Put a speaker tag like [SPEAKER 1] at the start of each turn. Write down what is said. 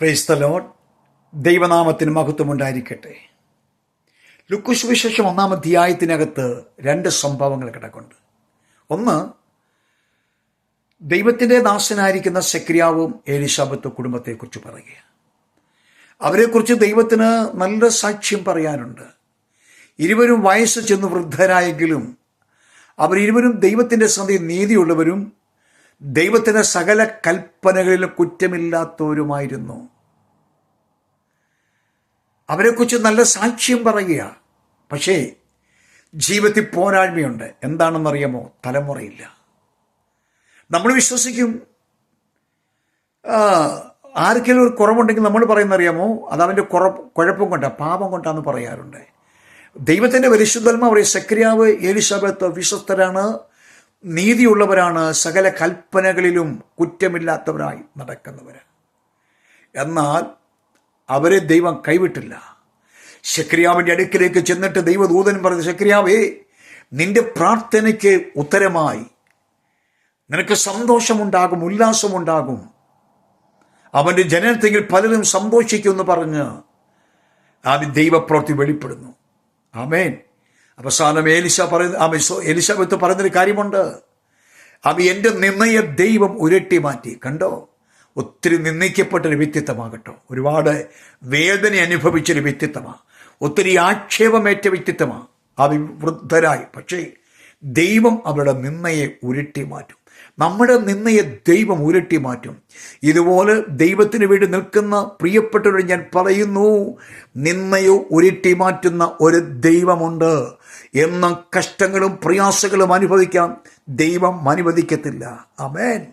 [SPEAKER 1] Praise the load ദൈവനാമത്തിന് മഹത്വമുണ്ടായിരിക്കട്ടെ. ലുക്കുശ് വിശേഷം ഒന്നാം അധ്യായത്തിനകത്ത് രണ്ട് സംഭവങ്ങൾ കിടക്കുന്നുണ്ട്. ഒന്ന് ദൈവത്തിന്റെ ദാസനായിരിക്കുന്ന സക്രിയാവും ഏലിശാബത്ത് കുടുംബത്തെക്കുറിച്ച് പറയുക അവരെക്കുറിച്ച് ദൈവത്തിന് നല്ല സാക്ഷ്യം പറയാനുണ്ട്. ഇരുവരും വയസ്സ് ചെന്ന് വൃദ്ധരായെങ്കിലും അവരിരുവരും ദൈവത്തിന്റെ സന്ധി നീതിയുള്ളവരും ദൈവത്തിന്റെ സകല കൽപ്പനകളിലും കുറ്റമില്ലാത്തവരുമായിരുന്നു. അവരെക്കുറിച്ച് നല്ല സാക്ഷ്യം പറയുക. പക്ഷേ ജീവിതത്തിൽ പോരായ്മയുണ്ട്. എന്താണെന്നറിയാമോ? തലമുറയില്ല. നമ്മൾ വിശ്വസിക്കും. ആർക്കെങ്കിലും ഒരു കുറവുണ്ടെങ്കിൽ നമ്മൾ പറയുന്ന അറിയാമോ അത് അവന്റെ കുറ കുഴപ്പം കൊണ്ടാണ് പാപം കൊണ്ടാന്ന് പറയാറുണ്ട്. ദൈവത്തിന്റെ പരിശുദ്ധൽമ പറയും സക്രിയാവ് എലിസബത്ത് വിശ്വസ്തരാണ്. നീതിയുള്ളവരാണ് സകല കൽപ്പനകളിലും കുറ്റമില്ലാത്തവരായി നടക്കുന്നവർ എന്നാൽ അവരെ ദൈവം കൈവിട്ടില്ല. ശക്രിയാവിന്റെ അടുക്കിലേക്ക് ചെന്നിട്ട് ദൈവദൂതൻ പറഞ്ഞു ശക്രിയാവേ നിന്റെ പ്രാർത്ഥനയ്ക്ക് ഉത്തരമായി. നിനക്ക് സന്തോഷമുണ്ടാകും ഉല്ലാസമുണ്ടാകും. അവന്റെ ജനനത്തെങ്കിൽ പലരും സന്തോഷിക്കുമെന്ന് പറഞ്ഞ് ആദ്യം ദൈവപ്രവൃത്തി വെളിപ്പെടുന്നു. ആമേൻ. അവസാനം ഏലിശ പറയുന്ന എലിശബത്ത് പറയുന്നൊരു കാര്യമുണ്ട്. അവ എന്റെ നിന്നയ ദൈവം ഉരട്ടി മാറ്റി. കണ്ടോ? ഒത്തിരി നിന്ദിക്കപ്പെട്ടൊരു വ്യക്തിത്വമാകട്ടോ. ഒരുപാട് വേദന അനുഭവിച്ചൊരു വ്യക്തിത്വമാണ് ഒത്തിരി ആക്ഷേപമേറ്റ വ്യക്തിത്വമാണ് അവ വൃദ്ധരായി പക്ഷേ ദൈവം അവരുടെ നിന്നയെ ഉരുട്ടി മാറ്റും. നമ്മുടെ നിന്നയെ ദൈവം ഉരുട്ടി മാറ്റും. ഇതുപോലെ ദൈവത്തിന് വേണ്ടി നിൽക്കുന്ന പ്രിയപ്പെട്ടവരോട് ഞാൻ പറയുന്നു നിന്നയോ ഉരുട്ടി മാറ്റുന്ന ഒരു ദൈവമുണ്ട്. എന്ന കഷ്ടങ്ങളും പ്രയാസങ്ങളും അനുഭവിക്കാൻ ദൈവം അനുവദിക്കത്തില്ല. അമേൻ